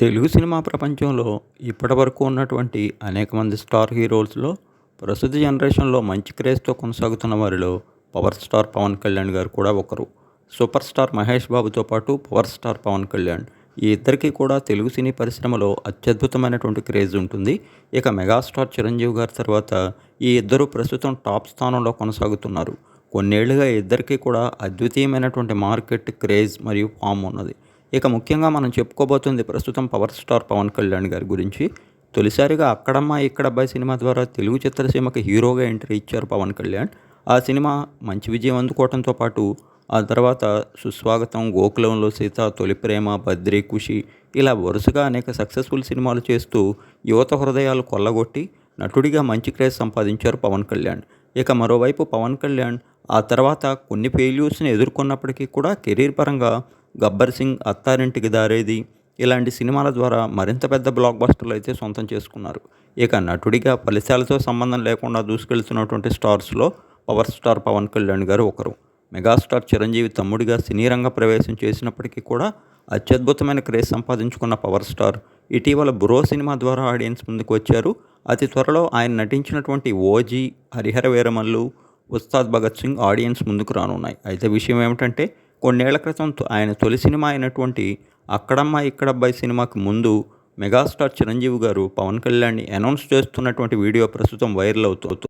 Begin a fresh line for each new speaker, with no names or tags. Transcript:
Telugu cinema ప్రపంచంలో ఇప్పటివరకు ఉన్నటువంటి అనేక మంది స్టార్ హీరోస్లో ప్రస్తుత జనరేషన్లో మంచి క్రేజ్తో కొనసాగుతున్న వారిలో పవర్ స్టార్ పవన్ కళ్యాణ్ గారు కూడా ఒకరు. సూపర్ స్టార్ మహేష్ బాబుతో పాటు పవర్ స్టార్ పవన్ కళ్యాణ్. ఈ ఇద్దరికీ కూడా తెలుగు సినీ పరిశ్రమలో అత్యద్భుతమైనటువంటి క్రేజ్ ఉంటుంది. ఇక మెగాస్టార్ చిరంజీవి గారి తర్వాత ఈ ఇద్దరు ప్రస్తుతం టాప్ స్థానంలో కొనసాగుతున్నారు. కొన్నేళ్ళుగా ఇద్దరికీ కూడా అద్వితీయమైనటువంటి మార్కెట్ క్రేజ్ మరియు ఫామ్ ఉన్నది. ఇక ముఖ్యంగా మనం చెప్పుకోబోతుంది ప్రస్తుతం పవర్ స్టార్ పవన్ కళ్యాణ్ గారి గురించి. తొలిసారిగా అక్కడమ్మ ఇక్కడబ్బాయి సినిమా ద్వారా తెలుగు చిత్రసీమకి హీరోగా ఎంట్రీ ఇచ్చారు పవన్ కళ్యాణ్. ఆ సినిమా మంచి విజయం అందుకోవడంతో పాటు ఆ తర్వాత సుస్వాగతం గోకులంలో సీత తొలి ప్రేమ బద్రి ఖుషి ఇలా వరుసగా అనేక సక్సెస్ఫుల్ సినిమాలు చేస్తూ యువత హృదయాలు కొల్లగొట్టి నటుడిగా మంచి క్రేజ్ సంపాదించారు పవన్ కళ్యాణ్. ఇక మరోవైపు పవన్ కళ్యాణ్ ఆ తర్వాత కొన్ని ఫెయిల్యూర్స్ని ఎదుర్కొన్నప్పటికీ కూడా కెరీర్ పరంగా గబ్బర్ సింగ్ అత్తారింటికి దారేది ఇలాంటి సినిమాల ద్వారా మరింత పెద్ద బ్లాక్ బస్టర్లు అయితే సొంతం చేసుకున్నారు. ఇక నటుడిగా ఫలితాలతో సంబంధం లేకుండా దూసుకెళ్తున్నటువంటి స్టార్స్లో పవర్ స్టార్ పవన్ కళ్యాణ్ గారు ఒకరు. మెగాస్టార్ చిరంజీవి తమ్ముడిగా సినీ రంగ ప్రవేశం చేసినప్పటికీ కూడా అత్యద్భుతమైన క్రేజ్ సంపాదించుకున్న పవర్ స్టార్ ఇటీవల బ్రో సినిమా ద్వారా ఆడియన్స్ ముందుకు వచ్చారు. అతి త్వరలో ఆయన నటించినటువంటి ఓజీ హరిహర వీరమల్లు ఉస్తాద్ భగత్ సింగ్ ఆడియన్స్ ముందుకు రానున్నాయి. అయితే విషయం ఏమిటంటే కొన్నేళ్ళ క్రితం ఆయన తొలి సినిమా అయినటువంటి అక్కడమ్మ ఇక్కడబ్బాయి సినిమాకి ముందు మెగాస్టార్ చిరంజీవి గారు పవన్ కళ్యాణ్ని అనౌన్స్ చేస్తున్నటువంటి వీడియో ప్రస్తుతం వైరల్ అవుతూ